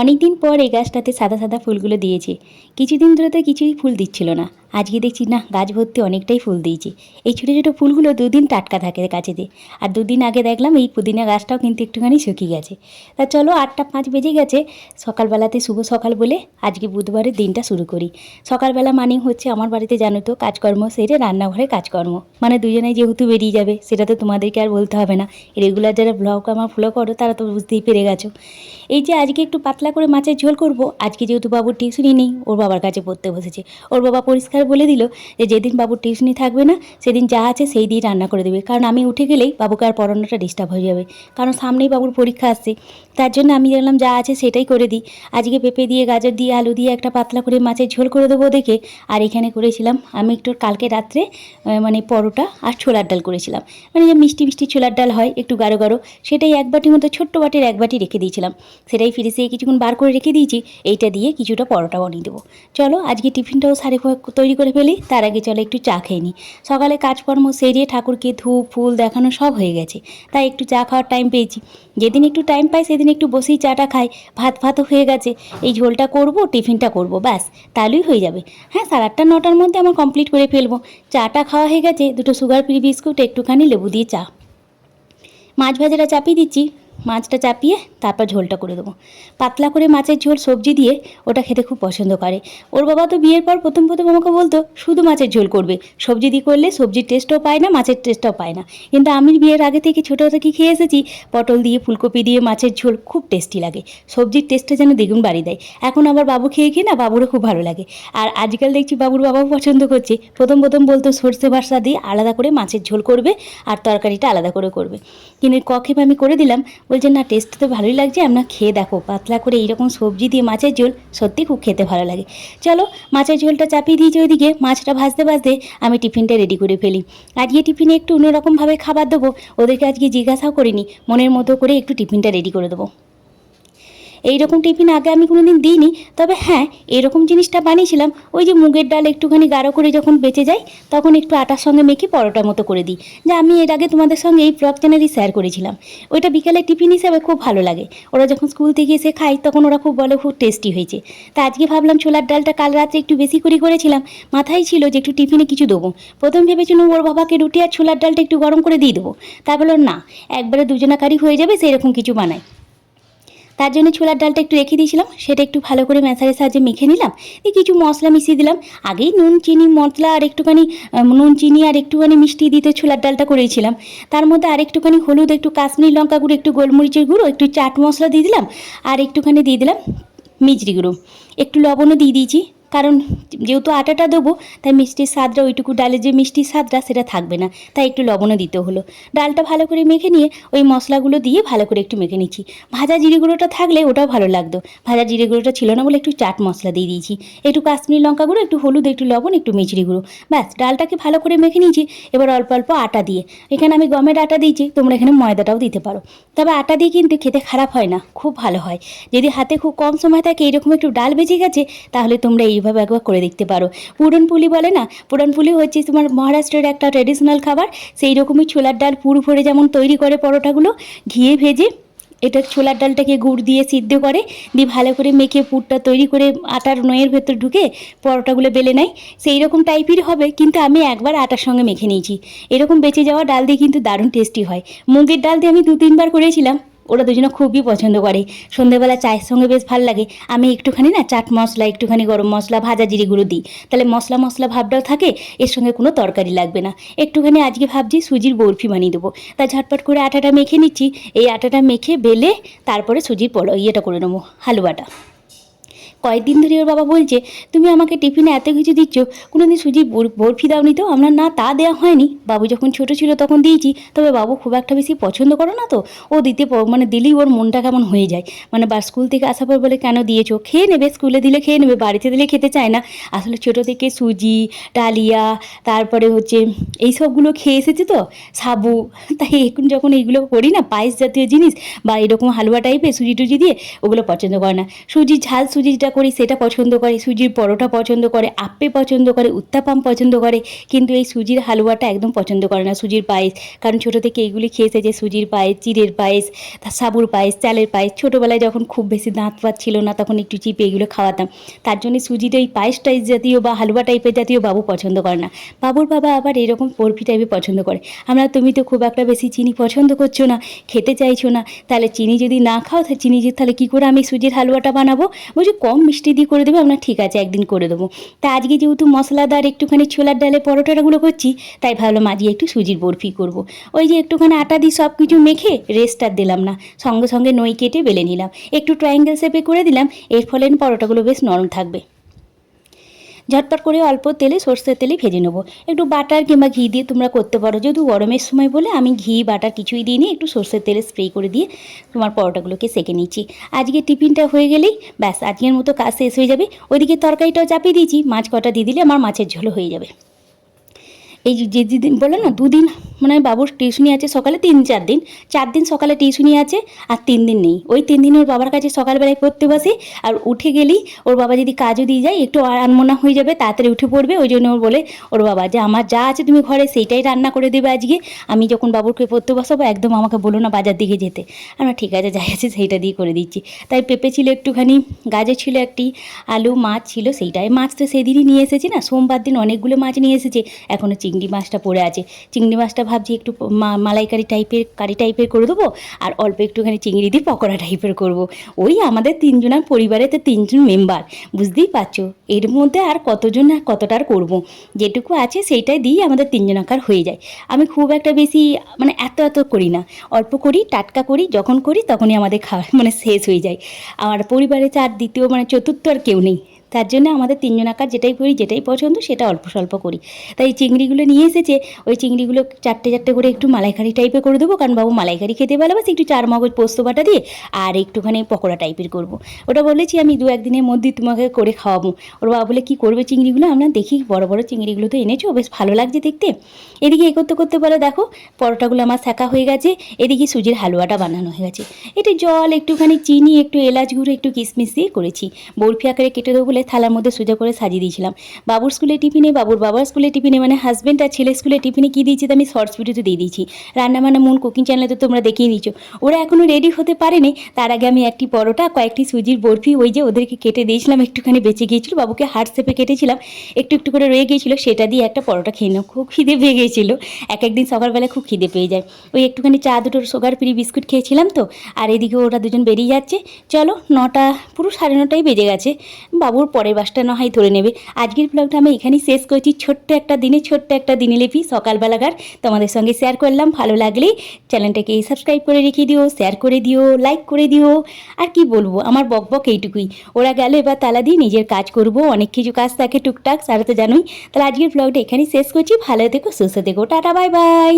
অনেক দিন পর এই গাছটাতে সাদা সাদা ফুলগুলো দিয়েছে। কিছুদিন ধরে তো কিছুই ফুল দিচ্ছিল না। আজকে দেখছি, না, গাছ ভর্তি অনেকটাই ফুল দিয়েছে। এই ছোটো ছোটো ফুলগুলো দুদিন টাটকা থাকে গাছেতে। আর দুদিন আগে দেখলাম এই পুদিনা গাছটাও কিন্তু একটুখানি শুকিয়ে গেছে। তা চলো, আটটা পাঁচ বেজে গেছে। সকালবেলাতে শুভ সকাল বলে আজকে বুধবারের দিনটা শুরু করি। সকালবেলা মানে হচ্ছে আমার বাড়িতে জানো তো, কাজকর্ম সেরে রান্নাঘরে কাজকর্ম। মানে দুজনে যেহেতু বেরিয়ে যাবে, সেটা তো তোমাদেরকে আর বলতে হবে না। রেগুলার যারা ব্লগ আমার ফলো করো, তারা তো বুঝতেই পেরে গেছো। এই যে আজকে একটু পাতলা করে মাছের ঝোল করব, আজকে যেহেতু বাবুর টিউশনই নেই, ওর বাবার কাছে পড়তে বসেছে। ওর বাবা পরিষ্কার বলে দিল যে, যেদিন বাবুর টিউশনি থাকবে না, সেদিন যা আছে সেই দিয়ে রান্না করে দেবে। কারণ আমি উঠে গেলেই বাবুকে আর পড়ানোটা ডিস্টার্ব হয়ে যাবে। কারণ সামনেই বাবুর পরীক্ষা আসছে। তার জন্য আমি দেখলাম যা আছে সেটাই করে দিই। আজকে পেঁপে দিয়ে, গাজর দিয়ে, আলু দিয়ে একটা পাতলা করে মাছের ঝোল করে দেবো দেখে। আর এখানে করেছিলাম, আমি একটু কালকে রাত্রে মানে পরোটা আর ছোলার ডাল করেছিলাম। মানে যে মিষ্টি মিষ্টি ছোলার ডাল হয়, একটু গাঢ় গাঢ়, সেটাই এক বাটির মতো, ছোট্ট বাটির এক বাটি রেখে দিয়েছিলাম। সেটাই ফ্রিজে কিছুক্ষণ বার করে রেখে দিয়েছি, এইটা দিয়ে কিছুটা পরোটা বানিয়ে দেবো। চলো, আজকে টিফিনটাও সারে প- তৈরি করে ফেলি, তার আগে চলো একটু চা খেয়ে নিই সকালে কাজকর্ম সেরিয়ে ঠাকুরকে ধূপ, ফুল দেখানো সব হয়ে গেছে, তাই একটু চা খাওয়ার টাইম পেয়েছি। যেদিন একটু টাইম পাই, সেদিন একটু বসেই চাটা খাই, ভাত ভাতও হয়ে গেছে। এই ঝোলটা করব, টিফিনটা করব, ব্যাস, তাহলেই হয়ে যাবে। হ্যাঁ সাড়ে আটটা নটার মধ্যে আমার কমপ্লিট করে ফেলব। চাটা খাওয়া হয়ে গেছে, দুটো সুগার ফ্রি বিস্কুট একটুখানি লেবু দিয়ে চা। মাছ ভাজাটা চাপিয়ে দিচ্ছি। মাছটা চাপিয়ে তারপর ঝোলটা করে দেবো। পাতলা করে মাছের ঝোল সবজি দিয়ে ওটা খেতে খুব পছন্দ করে। ওর বাবা তো বিয়ের পর প্রথম প্রথম আমাকে বলতো, শুধু মাছের ঝোল করবে। সবজি দিয়ে করলে সবজির টেস্টও পায় না, মাছের টেস্টও পায় না। কিন্তু আমি বিয়ের আগে থেকে ছোটো থেকে খেয়ে এসেছি, পটল দিয়ে, ফুলকপি দিয়ে মাছের ঝোল খুব টেস্টি লাগে। সবজির টেস্টটা যেন দ্বিগুণ বাড়ি দেয়। এখন আবার বাবু খেয়ে খেয়ে না বাবুরও খুব ভালো লাগে। আর আজকাল দেখছি বাবুর বাবাও পছন্দ করছে। প্রথম প্রথম বলতো, সর্ষে বাসা দিয়ে আলাদা করে মাছের ঝোল করবে আর তরকারিটা আলাদা করে করবে। কিন্তু কক্ষেপ আমি করে দিলাম বলছে, না টেস্ট তো ভালোই লাগছে আপনার খেয়ে দেখো, পাতলা করে এইরকম সবজি দিয়ে মাছের ঝোল সত্যি খুব খেতে ভালো লাগে। চলো, মাছের ঝোলটা চাপিয়ে দিয়েছি ওইদিকে, মাছটা ভাজতে ভাজতে আমি টিফিনটা রেডি করে ফেলি। আজকে টিফিনে একটু অন্যরকমভাবে খাবার দেবো, ওদেরকে আজকে জিজ্ঞাসাও করিনি, মনের মতো করে একটু টিফিনটা রেডি করে দেবো। এইরকম টিফিন আগে আমি কোনোদিন দিইনি, তবে হ্যাঁ এরকম জিনিসটা বানিয়েছিলাম। ওই যে মুগের ডাল একটুখানি গাঢ় করে যখন বেঁচে যায়, তখন একটু আটার সঙ্গে মেখে পরোটার মতো করে দিই, যা আমি এর আগে তোমাদের সঙ্গে এই ব্লগ চ্যানেলই শেয়ার করেছিলাম। ওইটা বিকেলে টিফিন হিসেবে খুব ভালো লাগে। ওরা যখন স্কুল থেকে এসে খায়, তখন ওরা খুব বলে খুব টেস্টি হয়েছে। তা আজকে ভাবলাম ছোলার ডালটা কাল রাত্রে একটু বেশি করে করেছিলাম। মাথায় ছিল যে একটু টিফিনে কিছু দেবো। প্রথম ভেবেছিলাম ওর বাবাকে রুটি আর ছোলার ডালটা একটু গরম করে দিয়ে দেবো। তা বলল, না, একবারে দুজনাকারী হয়ে যাবে সেরকম কিছু বানাই তার জন্য ছোলার ডালটা একটু রেখে দিয়েছিলাম, সেটা একটু ভালো করে ম্যাসারের সাহায্যে মেখে নিলাম। দিয়ে কিছু মশলা মিশিয়ে দিলাম। আগেই নুন, চিনি, মশলা আর একটুখানি নুন, চিনি আর একটুখানি মিষ্টি দিতে ছোলার ডালটা করেছিলাম। তার মধ্যে আর একটুখানি হলুদ, একটু কাশ্মীর লঙ্কা গুঁড়ো, একটু গোলমরিচের গুঁড়ো, একটু চাট মশলা দিয়ে দিলাম, আর একটুখানি দিয়ে দিলাম মিজরি গুঁড়ো। একটু লবণও দিয়ে দিয়েছি। কারণ যেহেতু আটাটা দেবো, তাই মিষ্টির স্বাদটা, ওইটুকু ডালের যে মিষ্টির স্বাদটা, সেটা থাকবে না। তাই একটু লবণও দিতে হলো। ডালটা ভালো করে মেখে নিয়ে ওই মশলাগুলো দিয়ে ভালো করে একটু মেখে নিচ্ছি। ভাজা জিরে গুঁড়োটা থাকলে ওটাও ভালো লাগতো। ভাজা জিরে গুঁড়োটা ছিল না বলে একটু চাট মশলা দিয়ে দিয়েছি। একটু কাশ্মীরি লঙ্কা গুঁড়ো, একটু হলুদ, একটু লবণ, একটু মিচড়ি গুঁড়ো। ব্যাস, ডালটাকে ভালো করে মেখে নিয়েছি। এবার অল্প অল্প আটা দিয়ে। এখানে আমি গমের আটা দিয়েছি, তোমরা এখানে ময়দাটাও দিতে পারো। তবে আটা দিয়ে কিন্তু খেতে খারাপ হয় না, খুব ভালো হয়। যদি হাতে খুব কম সময় থাকে, এরকম একটু ডাল বেজে গেছে, তাহলে তোমরা এইভাবে একবার করে দেখতে পারো। পুরনপুলি বলে না পুরনপুলি হচ্ছে তোমার মহারাষ্ট্রের একটা ট্রেডিশনাল খাবার। সেই রকমই ছোলার ডাল পুর ভরে যেমন তৈরি করে পরোটাগুলো, ঘিয়ে ভেজে এটা ছোলার ডালটাকে গুড় দিয়ে সিদ্ধ করে, দিয়ে ভালো করে মেখে পুরটা তৈরি করে আটার নয়ের ভেতর ঢুকে পরোটাগুলো বেলে নেয়। সেই রকম টাইপের হবে, কিন্তু আমি একবার আটার সঙ্গে মেখে নিয়েছি। এরকম বেঁচে যাওয়া ডাল দিয়ে কিন্তু দারুণ টেস্টি হয়। মুগের ডাল দিয়ে আমি দু তিনবার করেছিলাম। ওরা দুজনে খুবই পছন্দ করে। সন্ধেবেলা চায়ের সঙ্গে বেশ ভালো লাগে। আমি একটুখানি না চাট মশলা, একটুখানি গরম মশলা, ভাজা জিরিগুলো দিই। তাহলে মশলা মশলা ভাবটাও থাকে, এর সঙ্গে কোনো তরকারি লাগবে না। একটুখানি আজকে ভাবছি সুজির বরফি বানিয়ে দেবো। তা ঝটপট করে আটাটা মেখে নিচ্ছি। এই আটাটা মেখে, বেলে তারপরে সুজির পলো ইয়েটা করে নেব, হালুয়াটা। কয়েকদিন ধরে ওর বাবা বলছে, তুমি আমাকে টিফিনে এত কিছু দিচ্ছ, কোনোদিন বর- বরফি দাওনি তো? আমরা না, তা দেওয়া হয়নি। বাবু যখন ছোট ছিল তখন দিয়েছি, তবে বাবু খুব একটা বেশি পছন্দ করো না তো? ও দিতে মানে দিলেই ওর মনটা কেমন হয়ে যায়। মানে বা, স্কুল থেকে আসার পর বলে, কেন দিয়েছ? খেয়ে নেবে, স্কুলে দিলে খেয়ে নেবে, বাড়িতে দিলে খেতে চায় না। আসলে ছোটো থেকে সুজি, ডালিয়া, তারপরে হচ্ছে এই সবগুলো খেয়ে এসেছে তো, সাবু। তাই এখন যখন এইগুলো করি না, পায়েস জাতীয় জিনিস বা এরকম হালুয়া টাইপের সুজি টুজি দিয়ে, ওগুলো পছন্দ করে না। সুজি ঝাল সুজিটা যেটা করি, সেটা পছন্দ করে, সুজির পরোটা পছন্দ করে আপ্পে পছন্দ করে, উত্তাপাম পছন্দ করে, কিন্তু এই সুজির হালুয়াটা একদম পছন্দ করে না সুজির পায়েস। কারণ ছোটো থেকে এইগুলি খেয়েছে যে সুজির পায়েস, চিড়ের পায়েস সাবুর পায়েস, চালের পায়েস। ছোটোবেলায় যখন খুব বেশি দাঁত ফাত ছিল না, তখন একটু চিপে এগুলো খাওয়াতাম। তার জন্য সুজিটা এই পায়েস টাইস জাতীয় বা হালুয়া টাইপের জাতীয় বাবু পছন্দ করে না। বাবুর বাবা আবার এরকম বরফি টাইপের পছন্দ করে। আমরা তুমি তো খুব একটা বেশি চিনি পছন্দ করছ না, খেতে চাইছো না, তাহলে চিনি যদি না খাও চিনি তাহলে কী করে আমি সুজির হালুয়াটা বানাবো? বলছি কম মিষ্টি দিয়ে করে দেবে, আমরা ঠিক আছে, একদিন করে দেবো। তা আজকে যেহেতু মশলাদার একটুখানি ছোলার ডালে পরোটাটাগুলো করছি, তাই ভাবলাম আজকে একটু সুজির বরফি করব। ওই যে একটুখানি আটা দিয়ে সব কিছু মেখে রেস্ট আর দিলাম না, সঙ্গে সঙ্গে নই কেটে বেলে নিলাম। একটু ট্রায়াঙ্গেল শেপে করে দিলাম, এর ফলে পরোটাগুলো বেশ নরম থাকবে। ঝটপট করে অল্প তেলে সর্ষের তেলে ভেজে নেব। একটু বাটার কিংবা ঘি দিয়ে তোমরা করতে পারো। যেহেতু গরমের সময় বলে আমি ঘি, বাটার কিছুই দিইনি, একটু সর্ষের তেলে স্প্রে করে দিয়ে তোমার পরোটাগুলোকে সেকে নিচ্ছি। আজকে টিফিনটা হয়ে গেলেই ব্যাস, আজকের মতো কাজ শেষ হয়ে যাবে। ওইদিকে তরকারিটাও চাপিয়ে দিয়েছি, মাছ কটা দিয়ে দিলে আমার মাছের ঝোল হয়ে যাবে। এই যে দিন বলে না, দুদিন মানে বাবুর টিউশনি আছে সকালে তিন, চার দিন। চার দিন সকালে টিউশনি আছে আর তিন দিন নেই। ওই তিন দিন ওর বাবার কাছে সকালবেলায় পড়তে বসে আর উঠে গেলেই ওর বাবা যদি কাজও দিয়ে যায়, একটু আনমনা হয়ে যাবে, তাড়াতাড়ি উঠে পড়বে। ওই জন্য ওর বলে, ওর বাবা, যে আমার যা আছে তুমি ঘরে সেইটাই রান্না করে দেবে আজকে। আমি যখন বাবুরকে পড়তে বসাবো, একদম আমাকে বলো না বাজার দিকে যেতে। আমরা ঠিক আছে, যাই আছে, সেইটা দিয়ে করে দিচ্ছি। তাই পেঁপে ছিল একটুখানি, গাজর ছিল একটি, আলু, মাছ ছিল সেইটাই। মাছ তো সেদিনই নিয়ে এসেছি না, সোমবার দিন অনেকগুলো মাছ নিয়ে এসেছে। এখনও চিংড়ি মাছটা পড়ে আছে। চিংড়ি মাছটা ভাবছি একটু মালাইকারি টাইপের কারি টাইপের করে দেবো, আর অল্প একটুখানি চিংড়ি দিয়ে পকোড়া টাইপের করব। ওই আমাদের তিনজনের পরিবারে তো তিনজন মেম্বার বুঝতেই পারছ? এর মধ্যে আর কতজন আর কতটা আর করব? যেটুকু আছে সেইটাই দিয়েই আমাদের তিনজনাকার হয়ে যায়। আমি খুব একটা বেশি মানে এত এত করি না। অল্প করি, টাটকা করি, যখন করি তখনই আমাদের খাওয়া মানে শেষ হয়ে যায়। আমার পরিবারে চার, দ্বিতীয় মানে চতুর্থ আর কেউ নেই। তার জন্য আমাদের তিনজন আকার যেটাই করি, যেটাই পছন্দ সেটা অল্প স্বল্প করি। তাই চিংড়িগুলো নিয়ে এসেছে, ওই চিংড়িগুলো চারটে চারটে করে একটু মালাইকারি টাইপের করে দেবো, কারণ বাবু মালাইকারি খেতে ভালোবাসে, একটু চার মগজ পোস্ত বাটা দিয়ে আর একটুখানি পকোড়া টাইপের করব। ওটা বলেছি আমি দু একদিনের মধ্যেই তোমাকে করে খাওয়াবো। ওর বাবা বলে, কী করবে চিংড়িগুলো? আমরা দেখি, বড় বড় চিংড়িগুলো তো এনেছো, বেশ ভালো লাগছে দেখতে। এদিকে এ করতে করতে বলে, দেখো, পরোটাগুলো আমার শাঁকা হয়ে গেছে, এদিকে সুজির হালুয়াটা বানানো হয়ে গেছে। একটু জল, একটুখানি চিনি, একটু এলাচ গুঁড়ো, একটু কিশমিশ দিয়ে করেছি। বরফি আকারে কেটে দেবো বলে থালার মধ্যে সোজা করে সাজিয়ে দিয়েছিলাম। বাবুর স্কুলে টিফিনে বাবুর বাবার স্কুলে টিফিনে মানে হাজব্যান্ড আর ছেলের স্কুলে টিফিনে কী দিয়েছি তো আমি শর্টস ভিডিওতে দিয়ে দিয়েছি। রান্নাবান্না, মন কুকিং চ্যানেলে তো তোমরা দেখিয়ে নিচ্ছ ওরা এখনও রেডি হতে পারেনি। তার আগে আমি একটি পরোটা, কয়েকটি সুজির বরফি, ওই যে ওদেরকে কেটে দিয়েছিলাম, একটুখানি বেঁচে গিয়েছিল। বাবুকে হার্ট শেপে কেটেছিলাম, একটু একটু করে রয়ে গিয়েছিল। সেটা দিয়ে একটা পরোটা খেয়ে নাও, খুব খিদে পেয়ে গিয়েছিল। এক একদিন সকালবেলা খুব খিদে পেয়ে যায়। ওই একটুখানি চা দুটোর সুগার ফ্রি বিস্কুট খেয়েছিলাম তো, আর এদিকে ওরা দুজন বেরিয়ে যাচ্ছে। চলো নটা, পুরো সাড়ে নটাই বেজে গেছে। বাবুর পরের বাসটা না হয় ধরে নেবে। আজকের ব্লগটা আমি এখানেই শেষ করছি। ছোট্ট একটা দিনে ছোট্ট একটা দিনে লিপি সকালবেলাকার তোমাদের সঙ্গে শেয়ার করলাম। ভালো লাগলেই চ্যানেলটাকে সাবস্ক্রাইব করে রেখে দিও শেয়ার করে দিও লাইক করে দিও। আর কি বলব, আমার বক বক এইটুকুই। ওরা গেল, এবার তালা দিয়ে নিজের কাজ করব। অনেক কিছু কাজ থাকে টুকটাক, সারা তো জানোই। তাহলে আজকের ব্লগটা এখানেই শেষ করছি। ভালো থেকো, সুস্থ থেকো। Tata bye bye